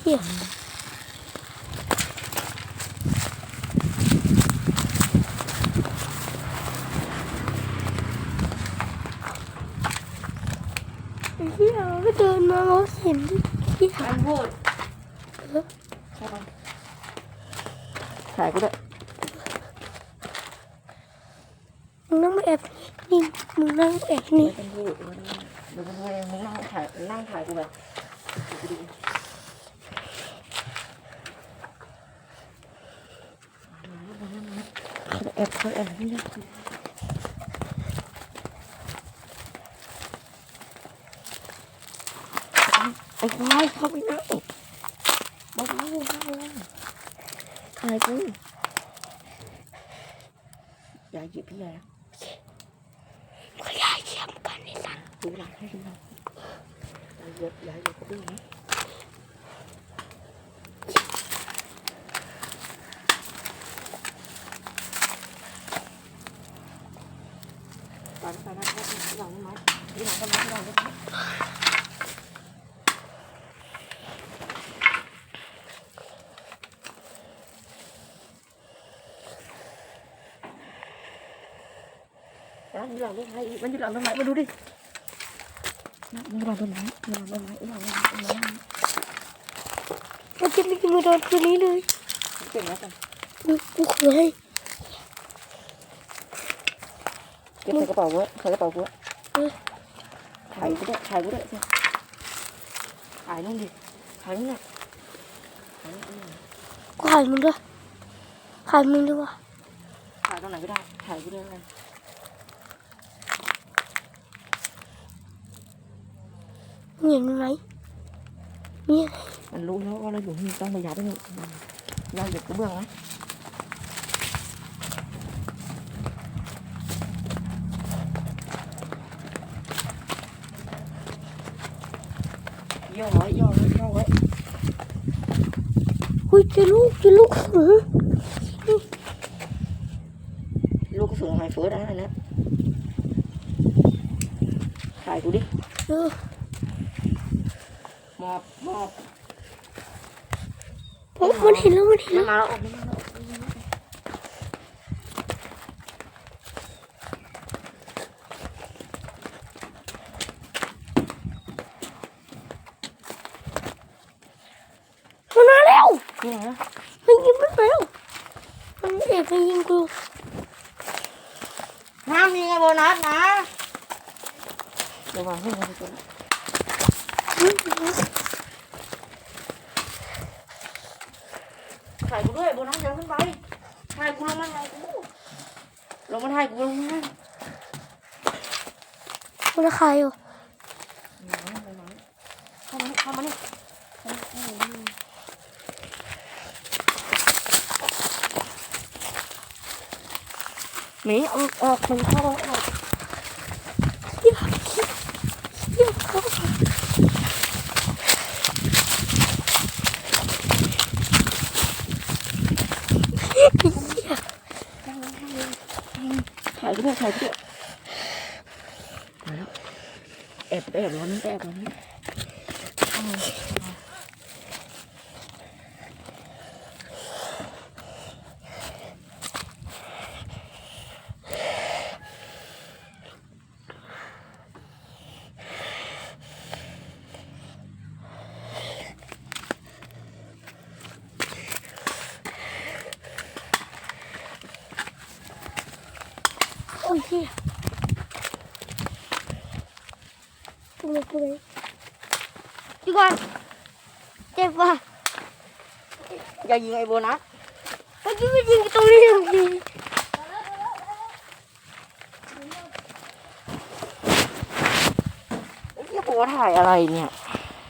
เฮียไอ้เฮียก็เดินมาเราเห็นเฮียมันพูดถ่ายกูด้มึงนั่งมาแอบนี่มึงนั่งแอบนี่เดี๋ยวมึงเองมึงนั่งถ่ายนั่งถ่ายกูแบบกูดูเขา แอบเขาแอบนี่นะไอ้ควายเข้าไปนั่งเบาๆเบาๆถ่ายกูอย่าหยิบพี่ใหญ่นะก็ยายเยี่ยมกันไอ้สัสดูหลังให้ดูหลังอย่าเหยียบอย่าหยียบกระดูนะ ไปไปนะไปที่หลังต้นไม้ที่หลังต้นไม้ที่หลังต้นไม้มันหลังต้นไม้มันอยู่หลังต้นไม้มาดูดิมันอยู่หลังต้นไม้อยู่หลังต้นไม้อยู่หลังต้นไม้มันจะมีมือโดนตัวนี้เลยเก่งแล้วกันกูกูเคย เก็บใส่กระเป๋าไว้ใส่กระเป๋าไว้ถ่ายกูด้วยถ่ายกูด้วยสิถ่ายนู่นดิถ่ายนู่นน่ะถ่ายนู่นน่ะกูขายมึงด้วยขายมึงด้วยวะถ่ายตรงไหนก็ได้ถ่ายกูด้วยกันมึงเห็นมันไหมเนี่ยมันรู้แล้วว่าเราอยู่นี่ต้องไปย้ายไปนู่นย้ายอยู่กระเบื้องนะ ย่อไว้ย่อไว้ย่อไว้อุ้ยเจอลูกเจอลูกสูงลูกกระสุนไฮเฟิร์สอะไรนะถ่ายกูดิเออมอบมอบโอ้มันเห็นแล้วมันเห็นมันแล้ว มาแล้วออกมาแล้ว มันมา แล้วนี่ไงนะมันยิงมันมาแล้วมันเอกมันยิงกูห้ามยิงไอ้โบนัสนะเดี๋ยววางให้มันก่อนถ่ายกูด้วยโบนัสเดินขึ้นไปถ่ายกูลงมาถ่ายกูลงมาถ่ายกูลงมามันจะขายอยู่เข้ามานี่เข้ามานี่ หมีออกออกมันเข้าออกเยี่ยมเยี่ยมเข้าถ่ายกูด้วยถ่ายกูด้วยมาแล้วแอบแอบร้อนแอบร้อน ยเยี่ยตรงไหนตรงไหนดีก่อนเจ็บว่ะอย่ายิงไอ้โบนัสเมื่อกี้มันยิงตรงนี้ตรงนี้ไอ้เหี้ยโบถ่ายอะไรเนี่ย